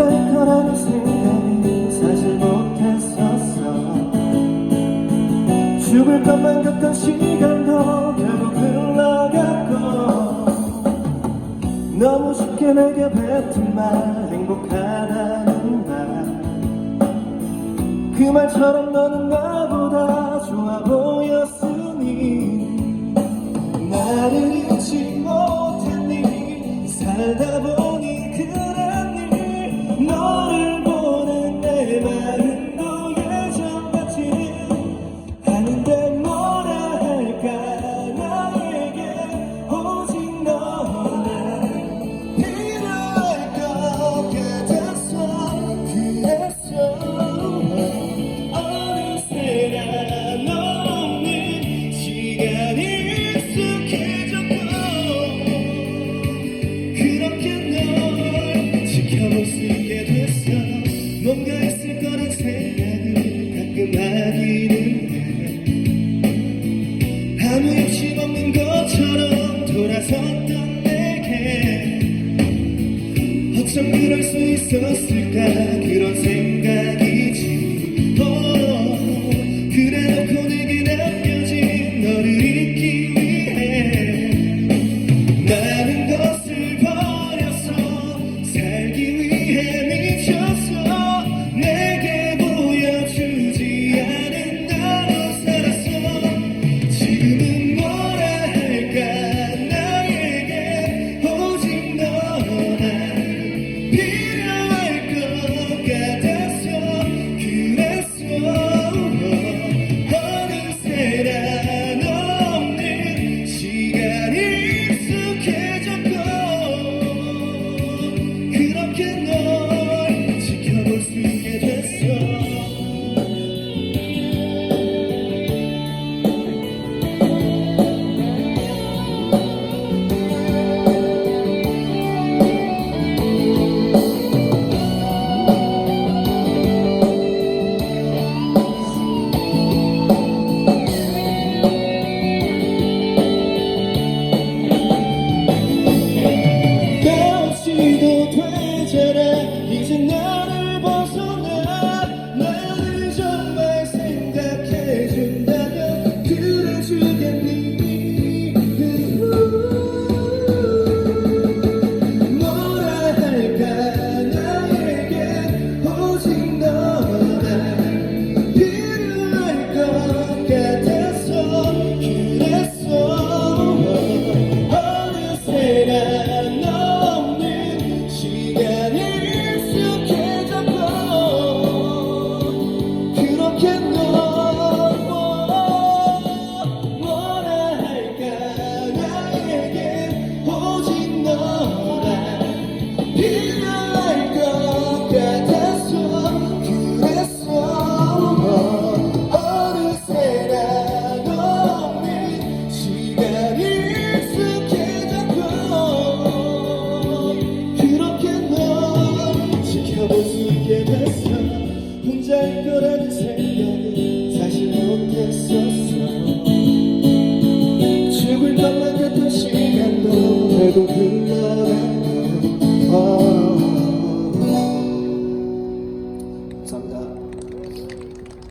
어색하다는 생각이 사실 못했었어. 죽을 것만 같던 시간도 결국 흘러갔고 너무 쉽게 내게 뱉은 말 행복하다는 말 그 말처럼 너는 나보다 좋아 보였으니 나를 잊지 못 하기는 해 아무 욕심 없는 것처럼 돌아섰던 내게 어쩜 그럴 수 있었을까? 그런 생각